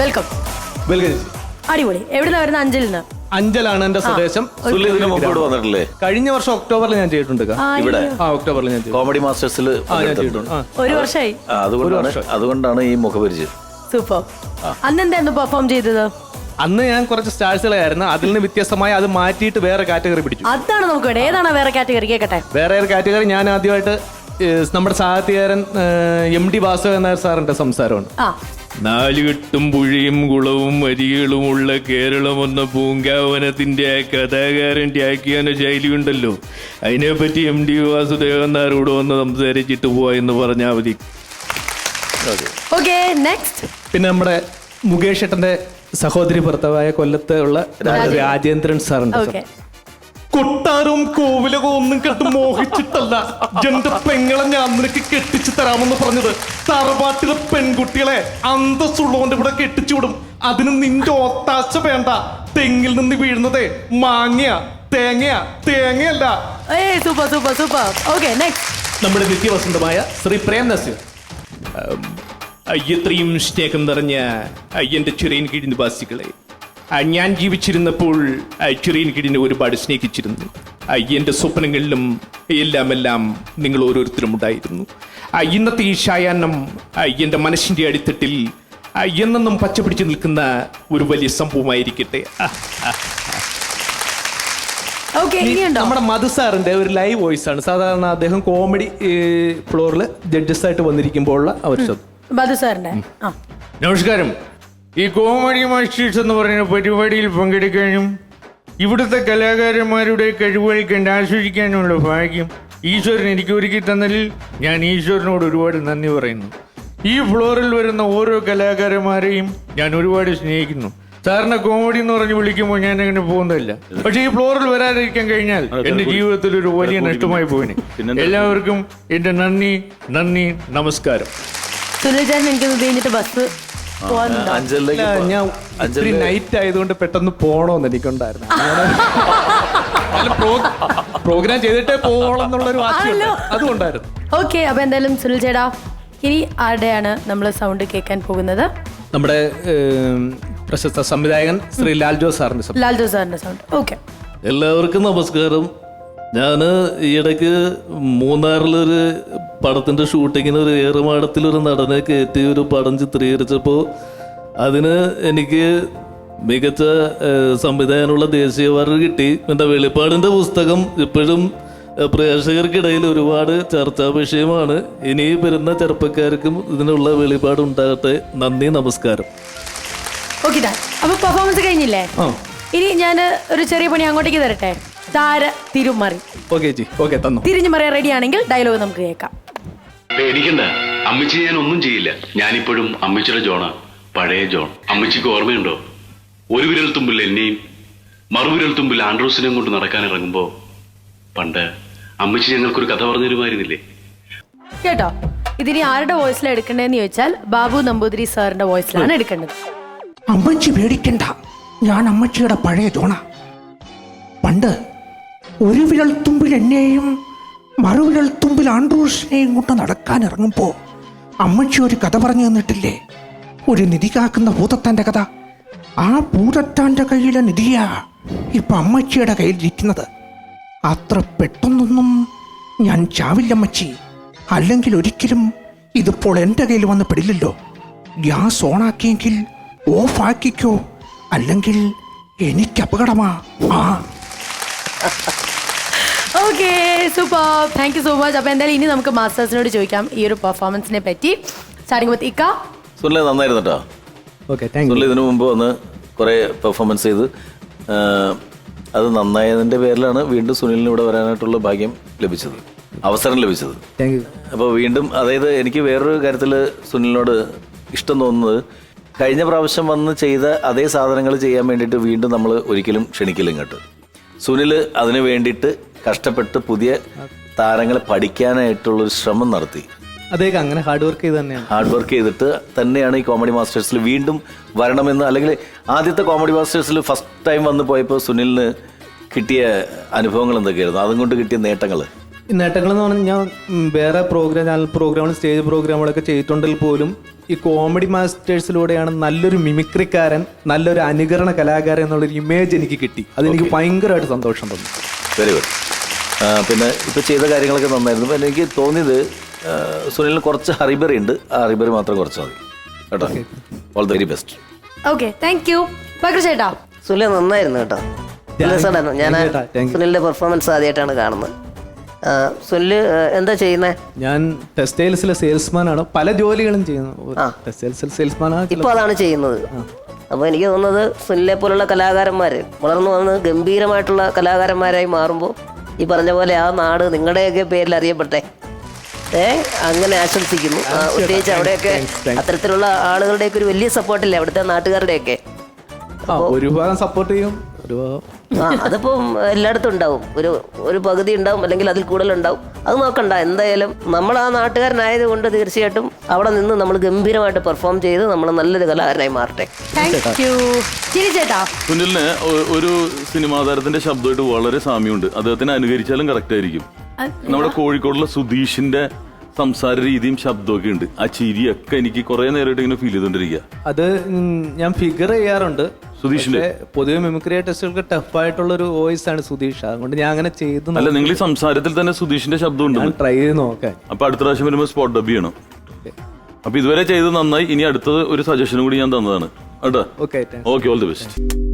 Welcome. Welcome. അടിപൊളി. എവിടുന്ന വരുന്ന? അഞ്ചലിൽ നിന്ന് അഞ്ചലാണ് എന്റെ സ്വദേശം. സുനിൽ ഇതിനു മുമ്പ് ഇവിടെ വന്നിട്ടില്ലേ? കഴിഞ്ഞ വർഷം ഒക്ടോബറിൽ ഞാൻ ചെയ്തിട്ടുണ്ട് കാ. ഇവിടെ? ആ ഒക്ടോബറിൽ ഞാൻ ചെയ്തു. കോമഡി മാസ്റ്റേഴ്സിൽ ചെയ്തിട്ടുണ്ട്. ഒരു വർഷമായി ആ, അതുകൊണ്ടാണ് അതുകൊണ്ടാണ് ഈ മുഖപരിചയം. സൂപ്പർ. അന്ന് എന്തായിരുന്നു പെർഫോം ചെയ്തത്? അന്ന് ഞാൻ കുറച്ച് സ്റ്റാഴ്സുകളായിരുന്നു അതിൽ നിന്ന് വ്യത്യസ്തമായി അത് മാറ്റിയിട്ട് വേറെ കാറ്റഗറി പിടിച്ചു. അതാണ് നമുക്ക് വേണ്ടത് ഏതാണ് വേറെ കാറ്റഗറി? കേക്കട്ടെ. വേറെ ഒരു കാറ്റഗറി ഞാൻ ആദ്യമായിട്ട് ഏഹ്, നമ്മുടെ സാഹിത്യകാരൻ എം ഡി വാസു എന്ന സാറിന്റെ സംസാരമാണ്. ആ. നാലുകെട്ടും പുഴയും കുളവും വരികളുമുള്ള കേരളമെന്ന പൂങ്കാവനത്തിന്റെ ആ കഥാകാരന്റെ ആഖ്യാന ശൈലിയുണ്ടല്ലോ. അതിനെപ്പറ്റി എം ഡി വാസുദേവൻ നായരോട് വന്ന് സംസാരിച്ചിട്ട് പോവാ എന്ന് പറഞ്ഞാൽ മതി. ഓക്കെ നെക്സ്റ്റ് പിന്നെ നമ്മുടെ മുകേഷ് ഏട്ടന്റെ സഹോദരി ഭർത്താവായ കൊല്ലത്ത് ഉള്ള രാജേന്ദ്രൻ സാറുണ്ട്. ഓക്കെ കൊട്ടാരവും കോവിലകവും ഒന്നും കണ്ട് മോഹിച്ചിട്ടല്ല. എന്റെ പെങ്ങളെ ഞാൻ നിനക്ക് കെട്ടിച്ചു തരാമെന്ന് പറഞ്ഞത്. തറവാട്ടിലെ പെൺകുട്ടികളെ അന്തസ്സുള്ളവന്റെ ഇവിടെ കെട്ടിച്ചു വിടും. അതിന് നിന്റെ ഒത്താശ വേണ്ട. തെങ്ങിൽ നിന്ന് വീഴുന്നതേ മാങ്ങയാ തേങ്ങയാ തേങ്ങയല്ല. ഏയ് super super super. Okay next നമ്മുടെ നിത്യവസന്തമായ ശ്രീ പ്രേം നസീർ. ഇത്രയും സ്നേഹം നിറഞ്ഞ അയ്യന്റെ ചെറിയൻ കീഴ് നിവാസികളെ ആ, ഞാൻ ജീവിച്ചിരുന്നപ്പോൾ ചെറിയ ചെറിയൻ കീഴിനെ ഒരുപാട് സ്നേഹിച്ചിരുന്നു. എന്റെ സ്വപ്നങ്ങളിലും എല്ലാം എല്ലാം നിങ്ങൾ ഓരോരുത്തരും ഉണ്ടായിരുന്നു. ഇന്നത്തെ ഈ ഷായാന്നം എന്റെ മനസ്സിന്റെ അടിത്തട്ടിൽ എന്നെന്നും പച്ചപിടിച്ച് നിൽക്കുന്ന ഒരു വലിയ സംഭവമായിരിക്കട്ടെ. നമ്മുടെ മധു സാറിന്റെ ഒരു ലൈവ് വോയിസ് ആണ് സാധാരണ അദ്ദേഹം കോമഡി ഫ്ലോറിൽ ജഡ്ജസ് ആയിട്ട് വന്നിരിക്കുമ്പോഴുള്ള അവർ ശബ്ദം. ബധു സാറിന്റെ? നമസ്കാരം. ഈ കോമഡി മാസ്റ്റേഴ്സ് എന്ന് പറയുന്ന പരിപാടിയിൽ പങ്കെടുക്കാനും ഇവിടുത്തെ കലാകാരന്മാരുടെ കഴിവുകൾ കണ്ട് ആസ്വദിക്കാനുമുള്ള ഭാഗ്യം ഈശ്വരൻ എനിക്ക് ഒരുക്കി തന്നതിൽ ഞാൻ ഈശ്വരനോട് ഒരുപാട് നന്ദി പറയുന്നു. ഈ ഫ്ലോറിൽ വരുന്ന ഓരോ കലാകാരന്മാരെയും ഞാൻ ഒരുപാട് സ്നേഹിക്കുന്നു. സാറിനെ കോമഡി എന്ന് പറഞ്ഞ് വിളിക്കുമ്പോൾ ഞാൻ അങ്ങനെ പോകുന്നില്ല പക്ഷെ ഈ ഫ്ലോറിൽ വരാതിരിക്കാൻ കഴിഞ്ഞാൽ എന്റെ ജീവിതത്തിൽ ഒരു വലിയ നഷ്ടമായി പോയിന് എല്ലാവർക്കും എന്റെ നന്ദി നന്ദി നമസ്കാരം. സുനിൽ എനിക്ക് കഴിഞ്ഞിട്ട് ബസ്. അഞ്ചലിലേക്ക് പോ- ഞാൻ ഇത്തിരി അഞ്ചലിലെ നൈറ്റ് ആയതുകൊണ്ട് പെട്ടെന്ന് പോണോന്ന് എനിക്കുണ്ടായിരുന്നു. പ്രോ- പ്രോഗ്രാം ചെയ്തിട്ടേ പോകണം എന്നുള്ളൊരു വാശിയുണ്ട്. ആണല്ലോ. അതുകൊണ്ടായിരുന്നു. ഓക്കെ അപ്പൊ എന്തായാലും സുനിൽ ചേട്ടാ ഇനി ആരുടെയാണ് നമ്മൾ സൗണ്ട് കേൾക്കാൻ പോകുന്നത്? നമ്മുടെ ഏം, പ്രശസ്ത സംവിധായകൻ ശ്രീ ലാൽ ജോസ് സാറിന്റെ ശബ്ദം ജോസ് സാറിന്റെ സൗണ്ട് ഓക്കെ എല്ലാവർക്കും നമസ്കാരം. ഞാൻ ഈയിടയ്ക്ക് മൂന്നാറിലൊരു പടത്തിന്റെ ഷൂട്ടിങ്ങിന് ഒരു ഏറുമാടത്തിലൊരു നടനെ കയറ്റി ഒരു പടം ചിത്രീകരിച്ചപ്പോൾ അതിന് എനിക്ക് മികച്ച സംവിധാനമുള്ള ദേശീയ അവാർഡ് കിട്ടി. എന്റെ വെളിപ്പാടിന്റെ പുസ്തകം ഇപ്പോഴും പ്രേക്ഷകർക്കിടയിൽ ഒരുപാട് ചർച്ചാ വിഷയമാണ്. ഇനി വരുന്ന ചെറുപ്പക്കാർക്കും ഇതിനുള്ള വെളിപാട് ഉണ്ടാകട്ടെ നന്ദി നമസ്കാരം. ഓക്കെ അപ്പൊ പെർഫോമൻസ് കഴിഞ്ഞില്ലേ? ഇനി ഞാൻ ഒരു ചെറിയ പണി അങ്ങോട്ടേക്ക് തരട്ടെ. താര തിരുമറി. ഓക്കെ ചേച്ചി. ഓക്കെ തന്നു. തിരിഞ്ഞു മറിയാൻ റെഡി ആണെങ്കിൽ ഡയലോഗ് നമുക്ക് കേൾക്കാം. പേടിക്കണ്ട. അമ്മച്ചി ഞാൻ ഒന്നും ചെയ്യില്ല. ഞാനിപ്പോഴും അമ്മച്ചിയുടെ ജോണാ. പഴയ ജോൺ. അമ്മച്ചിക്ക് ഓർമ്മയുണ്ടോ? ഒരു വിരൽ തുമ്പിൽ എന്നെയും മറുവിരൽ തുമ്പിൽ ആൻഡ്രോസിനെയും കൊണ്ട് നടക്കാൻ ഇറങ്ങുമ്പോ പണ്ട് അമ്മച്ചി ഞങ്ങൾക്കൊരു കഥ പറഞ്ഞു തരുമായിരുന്നില്ലേ കേട്ടോ? ഇതിനി ആരുടെ വോയിസിലാണ് എടുക്കേണ്ടതെന്ന് ചോദിച്ചാൽ ബാബു നമ്പൂതിരി സാറിന്റെ വോയിസിലാണ് എടുക്കേണ്ടത്. അമ്മച്ചി പേടിക്കണ്ട. ഞാൻ അമ്മച്ചിയുടെ പഴയ ജോണ. പണ്ട് ഒരു വിരൽ തുമ്പിൽ എന്നെയും മറുവിരൽ തുമ്പിൽ ആൻഡ്രൂസിനെയും കൊണ്ട് നടക്കാൻ ഇറങ്ങുമ്പോൾ അമ്മച്ചി ഒരു കഥ പറഞ്ഞു തന്നിട്ടില്ലേ? ഒരു നിധി കാക്കുന്ന ഭൂതത്താന്റെ കഥ. ആ ഭൂതത്താന്റെ കയ്യിലെ നിധിയാ ഇപ്പം അമ്മച്ചിയുടെ കയ്യിലിരിക്കുന്നത്. അത്ര പെട്ടെന്നൊന്നും ഞാൻ ചാവില്ല അമ്മച്ചി. അല്ലെങ്കിൽ ഒരിക്കലും ഇതിപ്പോൾ എന്റെ കയ്യിൽ വന്ന് പെടില്ലല്ലോ. ഗ്യാസ് ഓണാക്കിയെങ്കിൽ ഓഫ് ആക്കിക്കോ അല്ലെങ്കിൽ എനിക്ക് അപകടമാ. ആ. Okay super. Thank you so much അപ്പൊ എന്തായാലും ഇനി നമുക്ക് മാസ്റ്റേഴ്സിനോട് ചോദിക്കാം ഈ ഒരു പെർഫോമൻസിനെ പറ്റി. സ്റ്റാർട്ടിംഗ് വിത്ത് ഇക്ക. സുനിലെ നന്നായിരുന്നു കേട്ടോ ഓക്കെ താങ്ക് സുനിൽ ഇതിനു മുമ്പ് വന്ന് കുറെ പെർഫോമൻസ് ചെയ്ത്. ആ, അത് നന്നായതിന്റെ പേരിലാണ് വീണ്ടും സുനിലിന് ഇവിടെ വരാനായിട്ടുള്ള ഭാഗ്യം ലഭിച്ചത്. അവസരം ലഭിച്ചത്. താങ്ക് യു അപ്പോൾ വീണ്ടും അതായത് എനിക്ക് വേറൊരു കാര്യത്തിൽ സുനിലിനോട് ഇഷ്ടം തോന്നുന്നത് കഴിഞ്ഞ പ്രാവശ്യം വന്ന് ചെയ്ത അതേ സാധനങ്ങൾ ചെയ്യാൻ വേണ്ടിയിട്ട് വീണ്ടും നമ്മൾ ഒരിക്കലും ക്ഷണിക്കില്ല ഇങ്ങോട്ട്. സുനിൽ അതിന് വേണ്ടിയിട്ട് കഷ്ടപ്പെട്ട് പുതിയ താരങ്ങളെ പഠിക്കാനായിട്ടുള്ളൊരു ശ്രമം നടത്തി. അദ്ദേഹം അങ്ങനെ ഹാർഡ് വർക്ക് ചെയ്ത് തന്നെയാണ്. ഹാർഡ് വർക്ക് ചെയ്തിട്ട് തന്നെയാണ് ഈ കോമഡി മാസ്റ്റേഴ്സിൽ വീണ്ടും വരണമെന്ന് അല്ലെങ്കിൽ ആദ്യത്തെ കോമഡി മാസ്റ്റേഴ്സിൽ ഫസ്റ്റ് ടൈം വന്ന് പോയപ്പോൾ സുനിലിന് കിട്ടിയ അനുഭവങ്ങൾ എന്തൊക്കെയായിരുന്നു? അതും കൊണ്ട് കിട്ടിയ നേട്ടങ്ങൾ. എന്ന് പറഞ്ഞാൽ ഞാൻ വേറെ പ്രോഗ്രാം ചാനൽ പ്രോഗ്രാമുകൾ സ്റ്റേജ് പ്രോഗ്രാമുകളൊക്കെ ചെയ്തിട്ടുണ്ടെങ്കിൽ പോലും ഈ കോമഡി മാസ്റ്റേഴ്സിലൂടെയാണ് നല്ലൊരു മിമിക്രിക്കാരൻ നല്ലൊരു അനുകരണ കലാകാരൻ എന്നുള്ളൊരു ഇമേജ് എനിക്ക് കിട്ടി. അതെനിക്ക് ഭയങ്കരമായിട്ട് സന്തോഷം തോന്നി. വെരി ഗുഡ് പിന്നെ ഇപ്പോൾ ചെയ്ത കാര്യങ്ങളൊക്കെ നന്നായിരുന്നു. പിന്നെ എനിക്ക് തോന്നിയത് സുനിൽ സുനിലിന് കുറച്ച് ഹറിബറി ഉണ്ട്. ആ ഹറിബറി മാത്രം കുറച്ച് മതി. കേട്ടോ? All the very best okay thank you ചേട്ടാ. സുനിൽ നന്നായിരുന്നു കേട്ടോ. ഞാൻ. സുനിലിന്റെ പെർഫോമൻസ് ആദ്യമായിട്ടാണ് കാണുന്നത്. സുനിൽ എന്താ ചെയ്യുന്നത് ഞാൻ ടെക്സ്റ്റൈൽസിലെ സെയിൽസ്മാൻ ആണ്. പല ജോലികളും ചെയ്യുന്നു. ടെക്സ്റ്റൈൽസിൽ സെയിൽസ്മാൻ ആണ് ഇപ്പൊ അതാണ് ചെയ്യുന്നത്. അപ്പോൾ എനിക്ക് തോന്നുന്നത് സുനിലെ പോലുള്ള കലാകാരന്മാർ വളർന്നു വന്ന് ഗംഭീരമായിട്ടുള്ള കലാകാരന്മാരായി മാറുമ്പോൾ ഈ പറഞ്ഞ പോലെ ആ നാട് നിങ്ങളുടെയൊക്കെ പേരിൽ അറിയപ്പെട്ടെ. ഏ അങ്ങനെ ആശംസിക്കുന്നു. പ്രത്യേകിച്ച് അവിടെയൊക്കെ അത്തരത്തിലുള്ള ആളുകളുടെയൊക്കെ ഒരു വലിയ സപ്പോർട്ടില്ലേ അവിടുത്തെ നാട്ടുകാരുടെയൊക്കെ? ഒരുപാട് സപ്പോർട്ട് ചെയ്യും. ഒരു ആ അതിപ്പം എല്ലായിടത്തും ഉണ്ടാവും. ഒരു ഒരു പകുതി ഉണ്ടാവും അല്ലെങ്കിൽ അതിൽ കൂടുതൽ ഉണ്ടാവും അത് നോക്കണ്ട എന്തായാലും നമ്മൾ ആ നാട്ടുകാരനായത് കൊണ്ട് തീർച്ചയായിട്ടും അവിടെ നിന്ന് നമ്മൾ ഗംഭീരമായിട്ട് പെർഫോം ചെയ്ത് നമ്മൾ നല്ലൊരു കലാകാരനായി മാറട്ടെ. താങ്ക് യു ചിരി ചേട്ടാ. സുനിലിന് ഒരു സിനിമാ താരത്തിന്റെ ശബ്ദമായിട്ട് വളരെ സാമ്യമുണ്ട്. അദ്ദേഹത്തിന് അനുകരിച്ചാലും കറക്റ്റ് ആയിരിക്കും. നമ്മുടെ കോഴിക്കോടുള്ള സുധീഷിന്റെ സംസാര രീതിയും ശബ്ദമൊക്കെ ഉണ്ട്. ആ ചിരിയൊക്കെ എനിക്ക് കുറെ നേരമായിട്ട് ഇങ്ങനെ ഫീൽ ചെയ്തോണ്ടിരിക്കുക അത് ഞാൻ ഫിഗർ ചെയ്യാറുണ്ട്. സുധീഷിന്റെ? പൊതുവെ മിമിക്രി ടെസ്റ്റുകൾക്ക് ടഫ് ആയിട്ടുള്ള ഒരു വോയിസ് ആണ് സുധീഷ്. അതുകൊണ്ട് ഞാൻ അങ്ങനെ ചെയ്തു അല്ല നിങ്ങൾ ഈ സംസാരത്തിൽ തന്നെ സുധീഷിന്റെ ശബ്ദം ഉണ്ട് ട്രൈ ചെയ്ത് നോക്കാൻ അപ്പൊ അടുത്ത പ്രാവശ്യം വരുമ്പോൾ സ്പോട്ട് ഡബ് ചെയ്യണം. അപ്പൊ ഇതുവരെ ചെയ്ത് നന്നായി. ഇനി അടുത്തത് ഒരു സജഷനും കൂടി ഞാൻ തന്നതാണ്. കേട്ടോ? Okay all the best